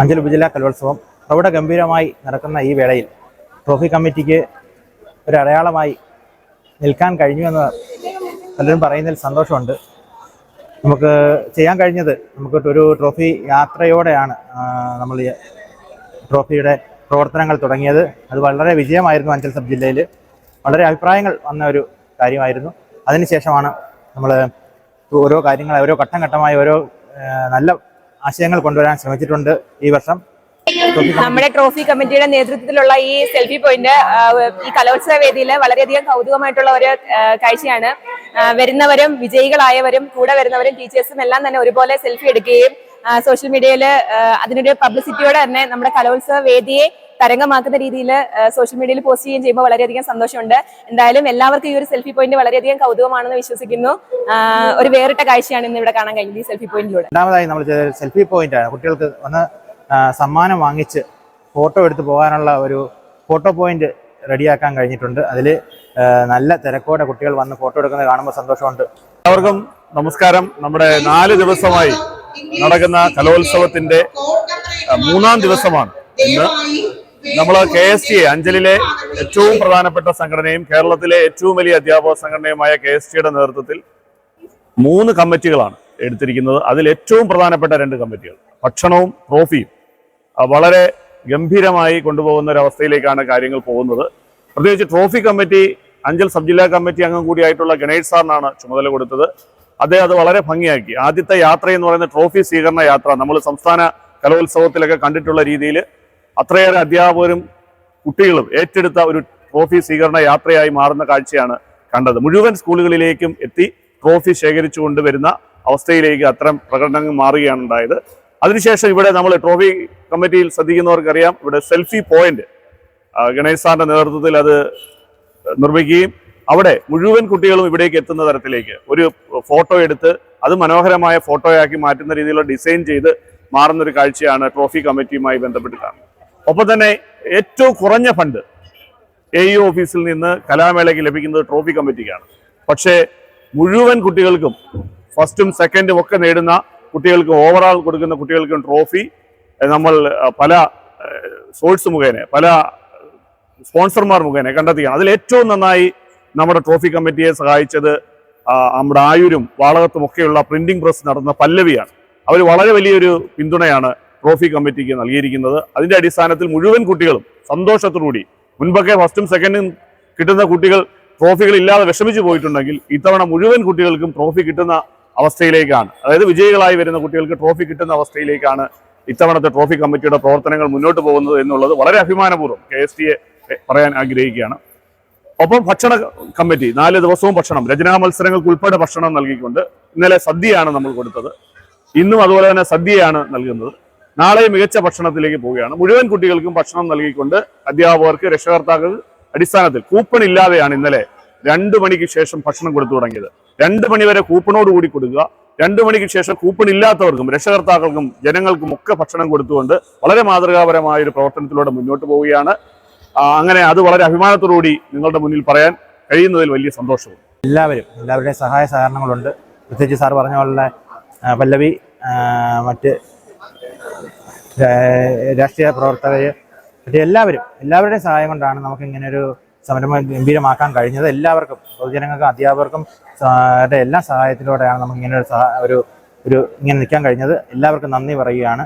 അഞ്ചൽ ഉപജില്ലാ കലോത്സവം പ്രൗഢ ഗംഭീരമായി നടക്കുന്ന ഈ വേളയിൽ ട്രോഫി കമ്മിറ്റിക്ക് ഒരു അടയാളമായി നിൽക്കാൻ കഴിഞ്ഞു എന്ന് പലരും പറയുന്നതിൽ സന്തോഷമുണ്ട്. നമുക്ക് ചെയ്യാൻ കഴിഞ്ഞത് നമുക്ക് ഒരു ട്രോഫി യാത്രയോടെയാണ് നമ്മൾ ട്രോഫിയുടെ പ്രവർത്തനങ്ങൾ തുടങ്ങിയത്. അത് വളരെ വിജയമായിരുന്നു അഞ്ചൽ സബ് ജില്ലയിൽ. വളരെ അഭിപ്രായങ്ങൾ വന്ന ഒരു കാര്യമായിരുന്നു. അതിനുശേഷമാണ് നമ്മൾ ഓരോ കാര്യങ്ങൾ ഓരോ ഘട്ടം ഘട്ടമായി ഓരോ നല്ല ആശയങ്ങൾ കൊണ്ടുവരാൻ ശ്രമിച്ചിട്ടുണ്ട് ഈ വർഷം. നമ്മുടെ ട്രോഫി കമ്മിറ്റിയുടെ നേതൃത്വത്തിലുള്ള ഈ സെൽഫി പോയിന്റ് ഈ കലോത്സവ വേദിയിൽ വളരെയധികം കൗതുകമായിട്ടുള്ള ഒരു കാഴ്ചയാണ്. വരുന്നവരും വിജയികളായവരും കൂടെ വരുന്നവരും ടീച്ചേഴ്സും എല്ലാം തന്നെ ഒരുപോലെ സെൽഫി എടുക്കുകയും സോഷ്യൽ മീഡിയയിൽ അതിനൊരു പബ്ലിസിറ്റിയോടെ തന്നെ നമ്മുടെ കലോത്സവ വേദിയെ തരംഗമാക്കുന്ന രീതിയിൽ സോഷ്യൽ മീഡിയയിൽ പോസ്റ്റ് ചെയ്യുകയും ചെയ്യുമ്പോൾ വളരെയധികം സന്തോഷമുണ്ട്. എന്തായാലും എല്ലാവർക്കും ഈ ഒരു സെൽഫി പോയിന്റ് വളരെയധികം കൗതുകമാണെന്ന് വിശ്വസിക്കുന്നു. ഒരു വേറിട്ട കാഴ്ചയാണ് ഇന്ന് ഇവിടെ കാണാൻ കഴിഞ്ഞത് ഈ സെൽഫി പോയിന്റിലൂടെ രണ്ടാമതായി നമ്മൾ ചെയ്ത സെൽഫി പോയിന്റ് ആണ്. കുട്ടികൾക്ക് വന്ന് സമ്മാനം വാങ്ങിച്ച് ഫോട്ടോ എടുത്ത് പോകാനുള്ള ഒരു ഫോട്ടോ പോയിന്റ് റെഡിയാക്കാൻ കഴിഞ്ഞിട്ടുണ്ട്. അതിൽ നല്ല തിരക്കോടെ കുട്ടികൾ വന്ന് ഫോട്ടോ എടുക്കുന്നത് കാണുമ്പോൾ സന്തോഷമുണ്ട്. എല്ലാവർക്കും നമസ്കാരം. നമ്മുടെ നാല് ദിവസമായി നടക്കുന്ന കലോത്സവത്തിന്റെ മൂന്നാം ദിവസമാണ് ഇന്ന്. നമ്മൾ കെ എസ് ടി അഞ്ചലിലെ ഏറ്റവും പ്രധാനപ്പെട്ട സംഘടനയും കേരളത്തിലെ ഏറ്റവും വലിയ അധ്യാപക സംഘടനയുമായ കെ എസ് ടിയുടെ നേതൃത്വത്തിൽ മൂന്ന് കമ്മിറ്റികളാണ് എടുത്തിരിക്കുന്നത്. അതിൽ ഏറ്റവും പ്രധാനപ്പെട്ട രണ്ട് കമ്മിറ്റികൾ ഭക്ഷണവും ട്രോഫിയും. വളരെ ഗംഭീരമായി കൊണ്ടുപോകുന്ന ഒരവസ്ഥയിലേക്കാണ് കാര്യങ്ങൾ പോകുന്നത്. പ്രത്യേകിച്ച് ട്രോഫി കമ്മിറ്റി അഞ്ചൽ സബ് ജില്ലാ കമ്മിറ്റി അംഗം കൂടിയായിട്ടുള്ള ഗണേഷ് സാറിനാണ് ചുമതല കൊടുത്തത്. അദ്ദേഹം അത് വളരെ ഭംഗിയാക്കി. ആദ്യത്തെ യാത്ര എന്ന് പറയുന്ന ട്രോഫി സ്വീകരണ യാത്ര. നമ്മൾ സംസ്ഥാന കലോത്സവത്തിലൊക്കെ കണ്ടിട്ടുള്ള രീതിയിൽ അത്രയേറെ അധ്യാപകരും കുട്ടികളും ഏറ്റെടുത്ത ഒരു ട്രോഫി സ്വീകരണ യാത്രയായി മാറുന്ന കാഴ്ചയാണ് കണ്ടത്. മുഴുവൻ സ്കൂളുകളിലേക്കും എത്തി ട്രോഫി ശേഖരിച്ചു കൊണ്ടുവരുന്ന അവസ്ഥയിലേക്ക് അത്തരം പ്രകടനങ്ങൾ മാറുകയാണ് ഉണ്ടായത്. അതിനുശേഷം ഇവിടെ നമ്മൾ ട്രോഫി കമ്മിറ്റിയിൽ ശ്രദ്ധിക്കുന്നവർക്കറിയാം ഇവിടെ സെൽഫി പോയിന്റ് ഗണേശ് സാറിന്റെ നേതൃത്വത്തിൽ അത് നിർമ്മിക്കുകയും അവിടെ മുഴുവൻ കുട്ടികളും ഇവിടേക്ക് എത്തുന്ന തരത്തിലേക്ക് ഒരു ഫോട്ടോ എടുത്ത് അത് മനോഹരമായ ഫോട്ടോയാക്കി മാറ്റുന്ന രീതിയിലുള്ള ഡിസൈൻ ചെയ്ത് മാറുന്ന ഒരു കാഴ്ചയാണ് ട്രോഫി കമ്മിറ്റിയുമായി ബന്ധപ്പെട്ട് കാണുന്നത് ഒപ്പം തന്നെ ഏറ്റവും കുറഞ്ഞ ഫണ്ട് എ ഇ ഓഫീസിൽ നിന്ന് കലാമേളയ്ക്ക് ലഭിക്കുന്നത് ട്രോഫി കമ്മിറ്റിക്കാണ്. പക്ഷേ മുഴുവൻ കുട്ടികൾക്കും ഫസ്റ്റും സെക്കൻഡും ഒക്കെ നേടുന്ന കുട്ടികൾക്ക് ഓവറാൾ കൊടുക്കുന്ന കുട്ടികൾക്കും ട്രോഫി നമ്മൾ പല സോഴ്സ് മുഖേന പല സ്പോൺസർമാർ മുഖേന കണ്ടെത്തിക്കാണ് അതിൽ ഏറ്റവും നന്നായി നമ്മുടെ ട്രോഫി കമ്മിറ്റിയെ സഹായിച്ചത് നമ്മുടെ ആയൂരും വാളകത്തും ഒക്കെയുള്ള പ്രിന്റിംഗ് പ്രസ് നടന്ന പല്ലവിയാണ്. അവർ വളരെ വലിയൊരു പിന്തുണയാണ് ട്രോഫി കമ്മിറ്റിക്ക് നൽകിയിരിക്കുന്നത്. അതിന്റെ അടിസ്ഥാനത്തിൽ മുഴുവൻ കുട്ടികളും സന്തോഷത്തോടുകൂടി മുൻപൊക്കെ ഫസ്റ്റും സെക്കൻഡും കിട്ടുന്ന കുട്ടികൾ ട്രോഫികൾ ഇല്ലാതെ വിഷമിച്ചു പോയിട്ടുണ്ടെങ്കിൽ ഇത്തവണ മുഴുവൻ കുട്ടികൾക്കും ട്രോഫി കിട്ടുന്ന അവസ്ഥയിലേക്കാണ്. അതായത് വിജയികളായി വരുന്ന കുട്ടികൾക്ക് ട്രോഫി കിട്ടുന്ന അവസ്ഥയിലേക്കാണ് ഇത്തവണത്തെ ട്രോഫി കമ്മിറ്റിയുടെ പ്രവർത്തനങ്ങൾ മുന്നോട്ട് പോകുന്നത് എന്നുള്ളത് വളരെ അഭിമാനപൂർവം കെ എസ് ടിയെ പറയാൻ ആഗ്രഹിക്കുകയാണ്. ഒപ്പം ഭക്ഷണ കമ്മിറ്റി നാല് ദിവസവും ഭക്ഷണം രചനാ മത്സരങ്ങൾക്ക് ഉൾപ്പെടെ ഭക്ഷണം നൽകിക്കൊണ്ട് ഇന്നലെ സദ്യയാണ് നമ്മൾ കൊടുത്തത്. ഇന്നും അതുപോലെ തന്നെ സദ്യയാണ് നൽകുന്നത്. നാളെ മികച്ച ഭക്ഷണത്തിലേക്ക് പോവുകയാണ്. മുഴുവൻ കുട്ടികൾക്കും ഭക്ഷണം നൽകിക്കൊണ്ട് അധ്യാപകർക്ക് രക്ഷകർത്താക്കൾ അടിസ്ഥാനത്തിൽ കൂപ്പൺ ഇല്ലാതെയാണ് ഇന്നലെ രണ്ടു മണിക്ക് ശേഷം ഭക്ഷണം കൊടുത്തു തുടങ്ങിയത്. രണ്ട് മണി വരെ കൂപ്പണോട് കൂടി കൊടുക്കുക. രണ്ടു മണിക്ക് ശേഷം കൂപ്പൺ ഇല്ലാത്തവർക്കും രക്ഷകർത്താക്കൾക്കും ജനങ്ങൾക്കും ഒക്കെ ഭക്ഷണം കൊടുത്തുകൊണ്ട് വളരെ മാതൃകാപരമായ ഒരു പ്രവർത്തനത്തിലൂടെ മുന്നോട്ട് പോവുകയാണ്. അങ്ങനെ അത് വളരെ അഭിമാനത്തോടുകൂടി നിങ്ങളുടെ മുന്നിൽ പറയാൻ കഴിയുന്നതിൽ വലിയ സന്തോഷവും എല്ലാവരും എല്ലാവരുടെയും സഹായ സഹകരണങ്ങളുണ്ട്. പ്രത്യേകിച്ച് സാർ പറഞ്ഞ പോലെ പല്ലവി മറ്റ് രാഷ്ട്രീയ പ്രവർത്തകർ മറ്റേ എല്ലാവരും എല്ലാവരുടെയും സഹായം കൊണ്ടാണ് നമുക്ക് ഇങ്ങനെ ഒരു സംരംഭം ഗംഭീരമാക്കാൻ കഴിഞ്ഞത്. എല്ലാവർക്കും പൊതുജനങ്ങൾക്കും അധ്യാപകർക്കും എല്ലാ സഹായത്തിലൂടെയാണ് നമുക്ക് ഇങ്ങനെ ഒരു ഒരു ഒരു ഇങ്ങനെ നിൽക്കാൻ കഴിഞ്ഞത്. എല്ലാവർക്കും നന്ദി പറയുകയാണ്.